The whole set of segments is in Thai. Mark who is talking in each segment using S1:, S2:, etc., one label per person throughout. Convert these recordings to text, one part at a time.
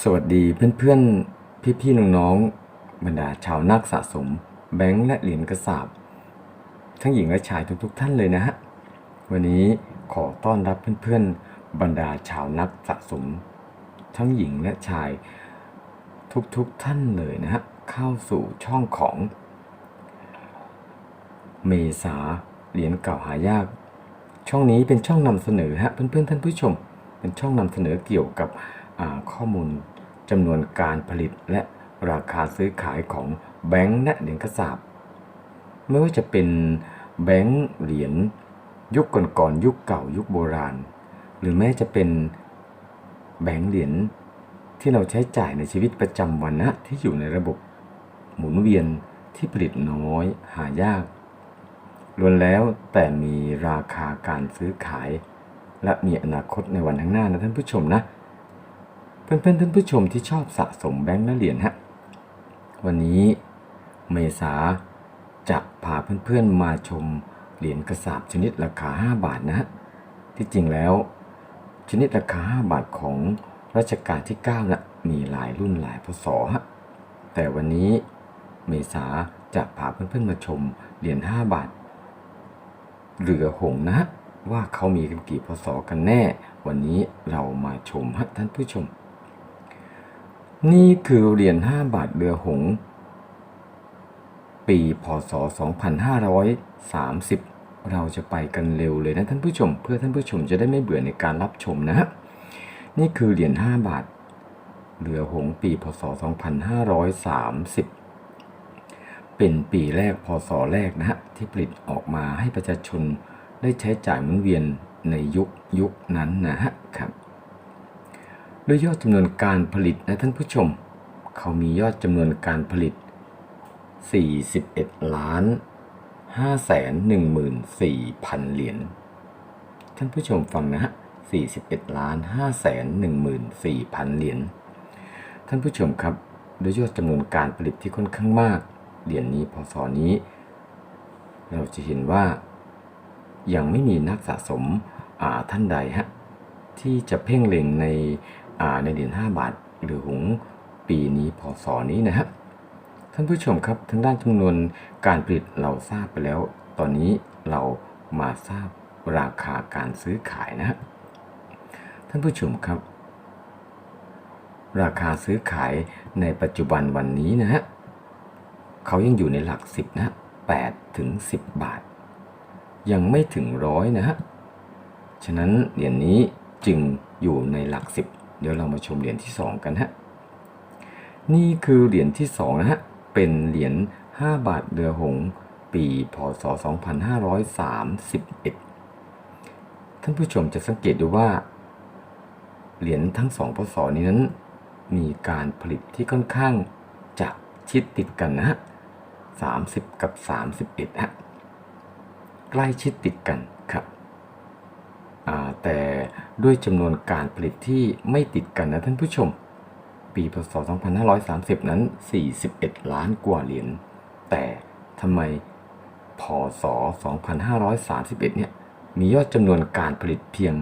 S1: สวัสดีเพื่อนๆ พี่ๆ น้องๆ บรรดาชาวนักสะสม แบงค์และเหรียญกระสาบทั้งหญิงและชายทุกๆ ท่านเลยนะฮะ วันนี้ขอต้อนรับเพื่อนๆ บรรดาชาวนักสะสม ทั้งหญิงและชายทุกๆ ท่านเลยนะฮะ เข้าสู่ช่องของ เมษาเหรียญเก่าหายาก ช่องนี้เป็นช่องนำเสนอฮะเพื่อนๆ ท่านผู้ชม เป็นช่องนำเสนอเกี่ยวกับ ข้อมูลจำนวนการผลิตและราคาซื้อขายของแบงค์และเหรียญกระสาบไม่ว่าจะเป็นแบงค์เหรียญยุคก่อนๆยุคเก่ายุคโบราณ หรือแม้จะเป็นแบงค์เหรียญที่เราใช้จ่ายในชีวิตประจำวันนะที่อยู่ในระบบหมุนเวียนที่ผลิตน้อยหายากล้วนแล้วแต่มีราคาการซื้อขาย และมีอนาคตในวันข้างหน้านะท่านผู้ชมนะ เพื่อนๆท่านผู้ชมที่ชอบสะสมแบงค์และเหรียญฮะ วันนี้เมษาจะพาเพื่อนๆมาชมเหรียญกระสาบชนิดราคา 5 บาทนะฮะ ที่จริงแล้ว ชนิดราคา 5 บาทของรัชกาลที่9นะมีหลายรุ่นหลายพศฮะ แต่วันนี้เมษาจะพาเพื่อนๆมาชมเหรียญ5บาทเรือหงส์นะฮะว่าเขามีกันกี่พศกันแน่ วันนี้เรามาชมฮะท่านผู้ชม นี่คือเหรียญ5บาทเรือหง ปีพศ 2530 เราจะไปกันเร็วเลยนะท่านผู้ชม เพื่อท่านผู้ชมจะได้ไม่เบื่อในการรับชมนะฮะนี่คือเหรียญ5บาทเรือหงปีพศ 2530 เป็นปีแรกพศแรกนะฮะที่ผลิตออกมาให้ประชาชนได้ใช้จ่ายหมุนเวียนในยุคยุคนั้นนะฮะครับ ด้วยยอดจำนวนการผลิตนะท่านผู้ชม เขามียอดจำนวนการผลิต 41 ล้าน5แสน14พันเหรียญ ท่านผู้ชมฟังนะฮะ 41 ล้าน5แสน14พันเหรียญ ท่านผู้ชมครับด้วยยอดจำนวนการผลิตที่ค่อนข้างมาก เหรียญนี้พศนี้ เราจะเห็นว่า ยังไม่มีนักสะสมท่านใดฮะที่จะเพ่งเล็งใน ในเหรียญ5บาท หรือหงปีนี้พศนี้นะฮะท่านผู้ชมครับทางด้านจำนวนการผลิตเราทราบไปแล้ว ตอนนี้เรามาทราบราคาการซื้อขายนะฮะท่านผู้ชมครับ ราคาซื้อขายในปัจจุบันวันนี้นะฮะเขายังอยู่ในหลักสิบนะฮะ8ถึง 10 บาท ยังไม่ถึงร้อยนะฮะ ฉะนั้นเหรียญนี้จึงอยู่ในหลักสิบ เดี๋ยวเรามาชมเหรียญที่ 2 กันฮะ นี่คือเหรียญที่2นะฮะ เป็นเหรียญ5บาทเรือหง ปีพศ 2531 ท่านผู้ชมจะสังเกตดูว่า เหรียญทั้งสองพศนี้นั้น มีการผลิตที่ค่อนข้างจะชิดติดกันนะฮะ 30 กับ 31ฮะ ใกล้ชิดติดกันครับแต่ ด้วยจำนวนการผลิตที่ไม่ติดกันนะท่านผู้ชม ปีพศ 2530 นั้น 41 ล้านกว่าเหรียญ แต่ทำไมพศ 2531 เนี่ย มียอดจำนวนการผลิตเพียง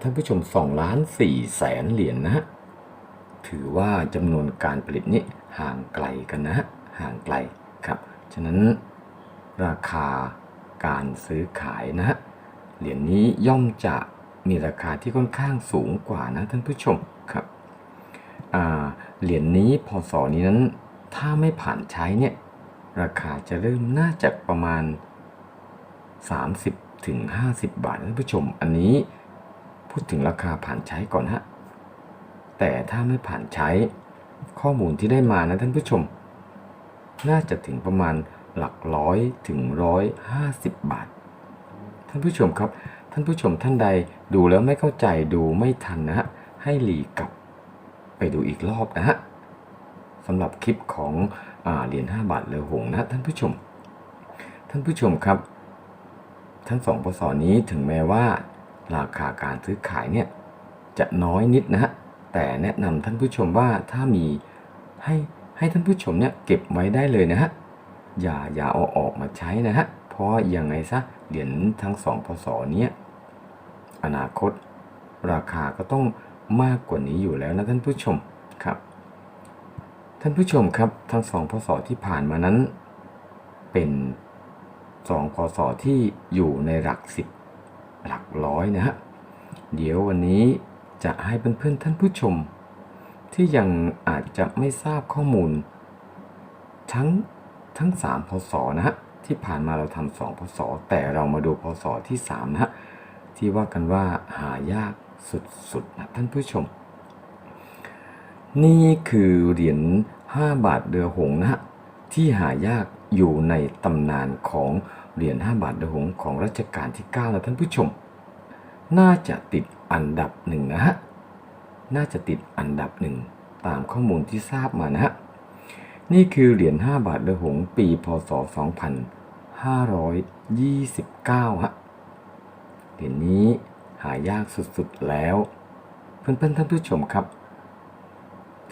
S1: ท่านผู้ชม2ล้าน4แสนเหรียญนนะ ถือว่าจำนวนการผลิตนี้ห่างไกลกันนะฮะห่างไกลครับ ฉะนั้นราคาการซื้อขายนะฮะเหรียญนี้ย่อมจะ มีราคาที่ค่อนข้างสูงกว่านะท่านผู้ชมครับเหรียญนี้พศนี้นั้น ถ้าไม่ผ่านใช้เนี่ยราคาจะเริ่มน่าจะประมาณ 30ถึง50 บาทท่านผู้ชม อันนี้พูดถึงราคาผ่านใช้ก่อนฮะแต่ถ้าไม่ผ่านใช้ข้อมูลที่ได้มานะท่านผู้ชม น่าจะถึงประมาณหลักร้อยถึงร้อยห้าสิบบาท ท่านผู้ชมครับานผู้ชมท่านใดดูแล้วไม่เข้าใจดูไม่ทันนะฮะให้หลีกลับไปดูอีกรอบนะฮะสำหรับคลิปของอเหรียญ5บาทเรือหงนะท่านผู้ชม ท่านผู้ชมครับ ทั้งสองพศนี้ถึงแม้ว่า ราคาการซื้อขายเนี่ยจะน้อยนิดนะฮะแต่แนะนำท่านผู้ชมว่าถ้ามีให้ให้ท่านผู้ชมเนี่ยเก็บไว้ได้เลยนะฮะอย่าอย่าเอาออกมาใช้นะฮะเพราะยังไงซะเหรียญทั้งสองพศเนี้ย อนาคต ราคาก็ต้องมากกว่านี้อยู่แล้วนะท่านผู้ชมครับ ท่านผู้ชมครับทั้งสองพศที่ผ่านมานั้น เป็นสองพศที่อยู่ในหลักสิบหลักร้อยนะฮะเดี๋ยววันนี้จะให้เพื่อนๆท่านผู้ชม ที่ยังอาจจะไม่ทราบข้อมูล ทั้งทั้ง3พศนะฮะที่ผ่านมาเราทำสองพศแต่เรามาดูพศที่ 3 นะฮะ ที่ว่ากันว่าหายากสุดๆนะท่านผู้ชม นี่คือเหรียญ5 บาทเรือหงนะฮะที่หายากอยู่ในตำนานของเหรียญ5บาทเรือหงของรัชกาลที่9นะท่านผู้ชม น่าจะติดอันดับหนึ่งนะฮะน่าจะติดอันดับหนึ่งตามข้อมูลที่ทราบมานะฮะนี่คือเหรียญ5บาทเรือหงส์ปีพศ 2529ฮะ เหรียญนี้หายากสุดๆแล้ว เพื่อนๆท่านผู้ชมครับ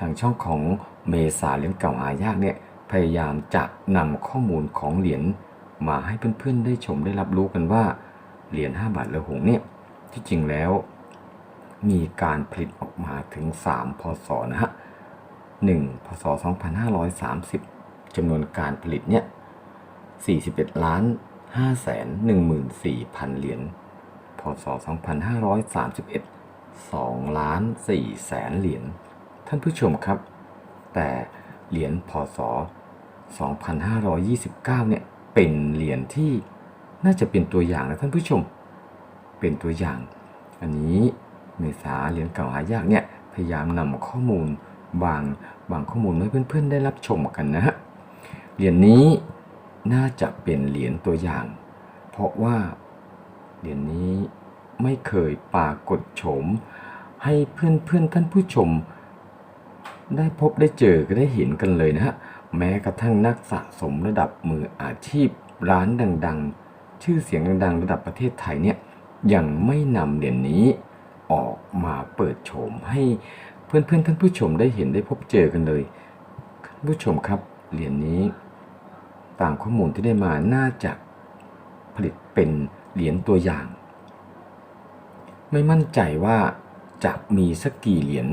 S1: ทางช่องของเมษาเหรียญเก่าหายากเนี่ยพยายามจะนำข้อมูลของเหรียญมาให้เพื่อนๆได้ชมได้รับรู้กันว่าเหรียญ5บาทเรือหงเนี่ยที่จริงแล้ว มีการผลิตออกมาถึง 3 พศนะฮะ1พศ 2530จำนวนการผลิตเนี่ย41ล้าน5แสน14,000 เหรียญ ศ 2531 2ล้าน4แสนเหรียญ ท่านผู้ชมครับ แต่เหรียญพศ 2529 เนี่ย เป็นเหรียญที่น่าจะเป็นตัวอย่างนะท่านผู้ชม เป็นตัวอย่าง อันนี้เมษาเหรียญเก่าหายากเนี่ย พยายามนำข้อมูลบางบางข้อมูลมาให้เพื่อนๆ ได้รับชมกันนะฮะ เหรียญนี้น่าจะเป็นเหรียญตัวอย่าง เพราะว่า เหรียญนี้ไม่เคยปรากฏโฉม ให้เพื่อนๆท่านผู้ชม ได้พบได้เจอก็ได้เห็นกันเลยนะฮะ แม้กระทั่งนักสะสมระดับมืออาชีพร้านดังๆ ชื่อเสียงดังๆ ระดับประเทศไทยเนี่ยยังไม่นำเหรียญนี้ออกมาเปิดโฉมให้เพื่อนๆท่านผู้ชมได้เห็นได้พบเจอกันเลยท่านผู้ชมครับเหรียญนี้ตามข้อมูลที่ได้มาน่าจะผลิตเป็น เหรียญตัวอย่าง ไม่มั่นใจว่าจะมีสักกี่เหรียญ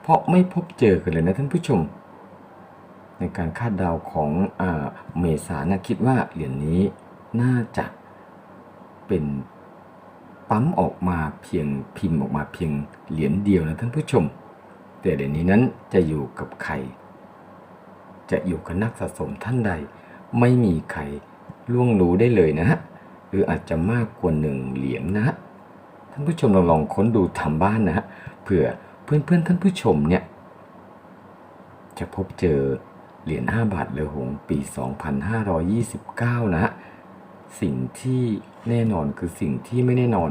S1: เพราะไม่พบเจอกันเลยนะท่านผู้ชม ในการคาดเดาของอเมษานะคิดว่าเหรียญนี้น่าจะเป็นปั๊มออกมาเพียงพิมพ์ออกมาเพียงเหรียญเดียวนะท่านผู้ชม แต่เหรียญนี้นั้นจะอยู่กับใคร จะอยู่กับนักสะสมท่านใด ไม่มีใครล่วงรู้ได้เลยนะฮะ รืออาจจะมากกว่าหนึ่งเหรียญนะฮะท่านผู้ชมลองลองค้นดูทำบ้านนะฮะเผื่อเพื่อนเพื่อนท่านผู้ชมเนี่ยจะพบเจอเหรียญ5บาทเรือหงปี 2529นะฮะสิ่งที่แน่นอนคือสิ่งที่ไม่แน่นอน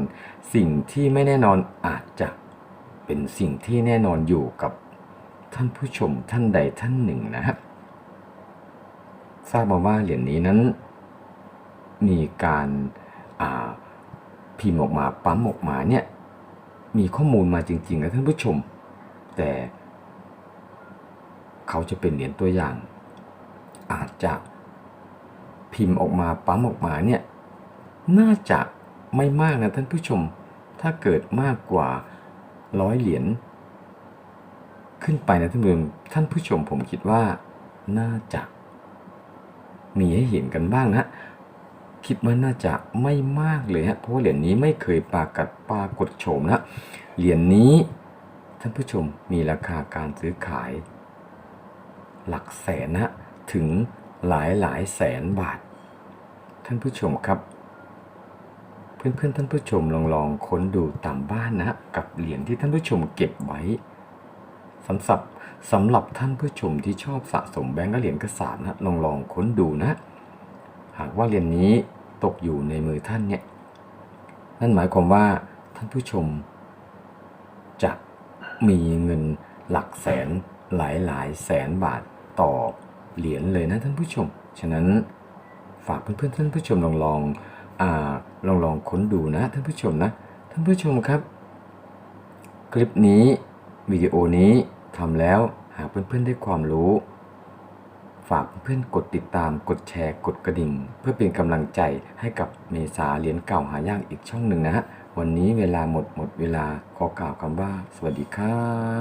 S1: สิ่งที่ไม่แน่นอนอาจจะเป็นสิ่งที่แน่นอนอยู่กับท่านผู้ชมท่านใดท่านหนึ่งนะฮะทราบมาว่าเหรียญนี้นั้น มีการาพิมพ์ออกมาปั๊มออกมาเนี่ยมีข้อมูลมาจริงๆนะท่านผู้ชม แต่เขาจะเป็นเหรียญตัวอย่าง อาจจะพิมพ์ออกมาปั๊มออกมาเนี่ยน่าจะไม่มากนะท่านผู้ชม ถ้าเกิดมากกว่าร้อยเหรียญขึ้นไปนะท่านผู้ชมท่านผู้ชมผมคิดว่าน่าจะมีให้เห็นกันบ้างนะ คิดว่าน่าจะไม่มากเลยฮะเพราะว่าเหรียญนี้ไม่เคยปรากฏปรากฏโฉมนะเหรียญนี้ท่านผู้ชมมีราคาการซื้อขาย หลักแสนนะถึงหลายหลายแสนบาท ท่านผู้ชมครับเพื่อนเพื่อนๆท่านผู้ชมลองลองค้นดูตามบ้านนะกับเหรียญที่ท่านผู้ชมเก็บไว้สำหรับสำหรับท่านผู้ชมที่ชอบสะสมแบงก์เหรียญกระสาบนะลองลองค้นดูนะ หากว่าเหรียญนี้ ตกอยู่ในมือท่านเนี่ย นั่นหมายความว่าท่านผู้ชม จะมีเงินหลักแสนหลายหลายแสนบาทต่อเหรียญเลยนะท่านผู้ชม ฉะนั้นฝากเพื่อนๆท่านผู้ชมลองลองอ่าลองลองค้นดูนะท่านผู้ชมนะ ท่านผู้ชมครับ คลิปนี้วิดีโอนี้ทำแล้วหากเพื่อนๆได้ความรู้ ฝากเพื่อนกดติดตามกดแชร์กดกระดิ่ง เพื่อเป็นกำลังใจให้กับเมษาเหรียญเก่าหายากอีกช่องหนึ่งนะฮะวันนี้เวลาหมดหมดเวลาขอกล่าวคำว่า สวัสดีครับ